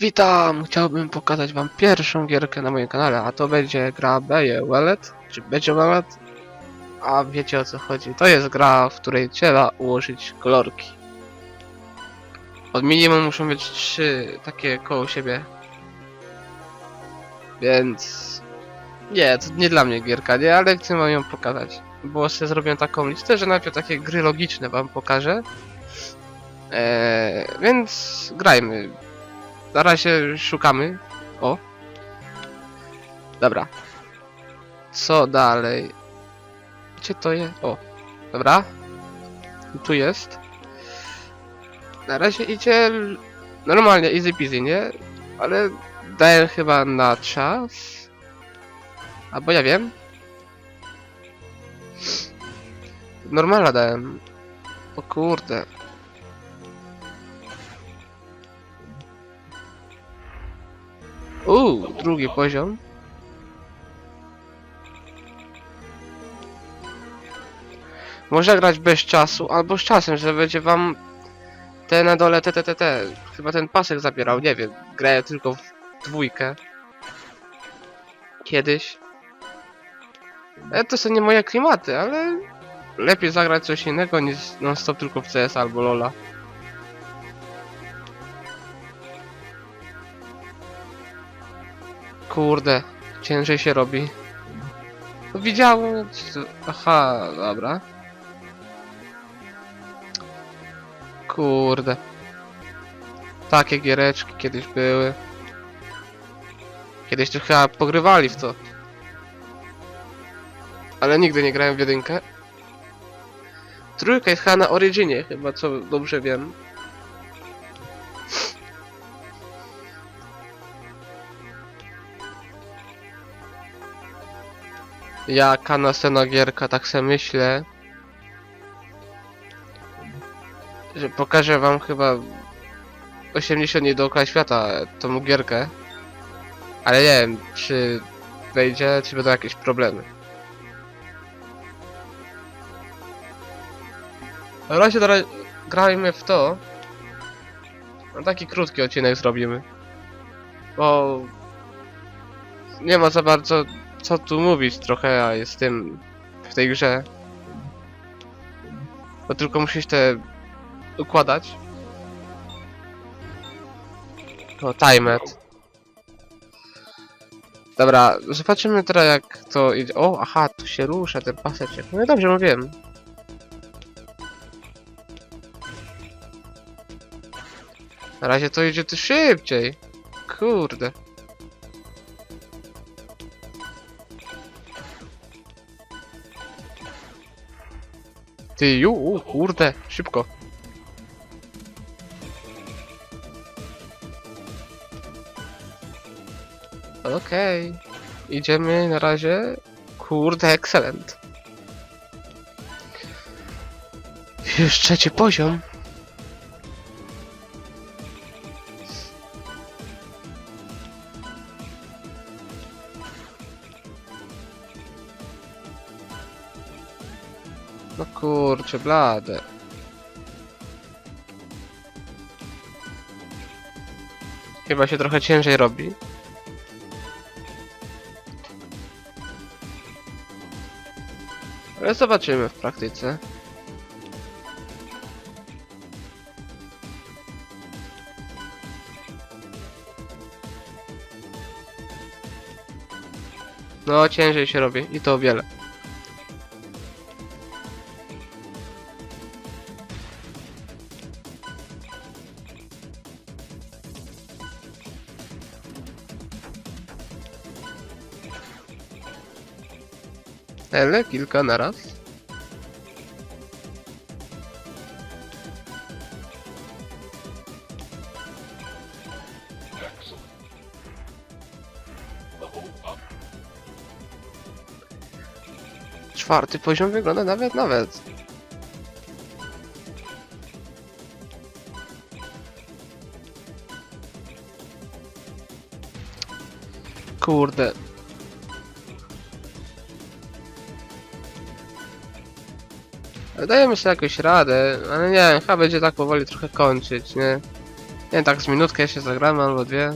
Witam! Chciałbym pokazać wam pierwszą gierkę na moim kanale, a to będzie gra Beje Wallet, czy będzie Wallet? A wiecie o co chodzi. To jest gra, w której trzeba ułożyć kolorki. Od minimum muszą być trzy takie koło siebie. Więc... Nie, to nie dla mnie gierka, nie? Ale chcę wam ją pokazać. Bo sobie zrobię taką listę, że najpierw takie gry logiczne wam pokażę. Eee, więc grajmy. Na razie szukamy. O. Dobra. Co dalej? Gdzie to jest? O. Dobra. Tu jest. Na razie idzie normalnie, easy peasy, nie? Ale daję chyba na czas. Albo ja wiem. Normala dałem. O kurde. Uuu, drugi poziom. Można grać bez czasu, albo z czasem, że będzie wam te na dole, te, te, te, te. Chyba ten pasek zabierał, nie wiem. Graję tylko w dwójkę. Kiedyś. E, to są nie moje klimaty, ale lepiej zagrać coś innego niż non stop tylko w CS albo LoLa. Kurde, ciężej się robi. Widziałem. Aha, dobra. Kurde. Takie giereczki kiedyś były. Kiedyś to chyba pogrywali w to. Ale nigdy nie grałem w jedynkę. Trójka jest chyba na Originie, chyba co dobrze wiem. Jaka następna gierka, tak se myślę. Że pokażę wam chyba 80 dni dookoła świata tą gierkę. Ale nie wiem, czy wejdzie, czy będą jakieś problemy. Na razie grajmy w to. No taki krótki odcinek zrobimy. Bo nie ma za bardzo co tu mówić trochę, jest tym w tej grze. Bo tylko musisz te układać. O, timet. Dobra, zobaczymy teraz jak to idzie. O, aha, tu się rusza ten paseczek. No dobrze mówiłem. Na razie to idzie tu szybciej. Kurde. Ty, ju, u, kurde, szybko. Okej. Idziemy na razie. Kurde, excellent. Już trzeci poziom. No kurczę, blade. Chyba się trochę ciężej robi. Ale zobaczymy w praktyce. No, ciężej się robi i to o wiele. Ale kilka naraz. Czwarty poziom wygląda nawet nawet. Kurde, Dajemy sobie jakąś radę, ale nie wiem, chyba będzie tak powoli trochę kończyć, nie? Nie, tak z minutkę jeszcze zagramy albo dwie.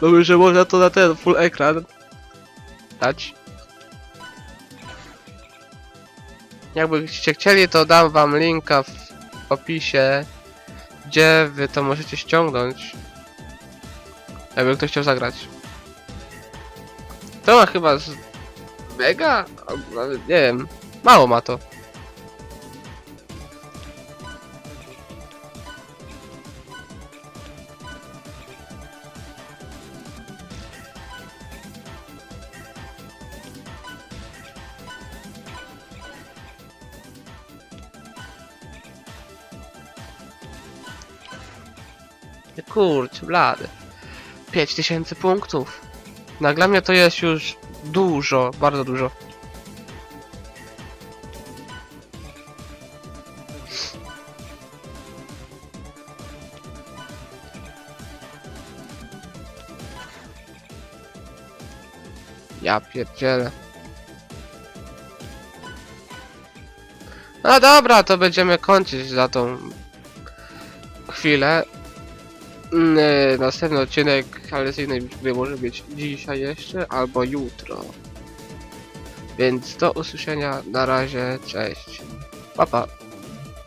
Dobrze, że można to na ten full ekran dać. Jakbyście chcieli, to dam wam linka w opisie, gdzie wy to możecie ściągnąć. Jakby ktoś chciał zagrać. To ma chyba z mega? Albo nawet nie wiem. Mało ma to. Kurczę, blady. 5000 punktów. Na dla mnie to jest już dużo, bardzo dużo. Ja pierdzielę. No dobra, to będziemy kończyć za tą chwilę. Mm, e, Następny odcinek, ale z innej może być dzisiaj jeszcze, albo jutro. Więc do usłyszenia, na razie, cześć. Pa pa.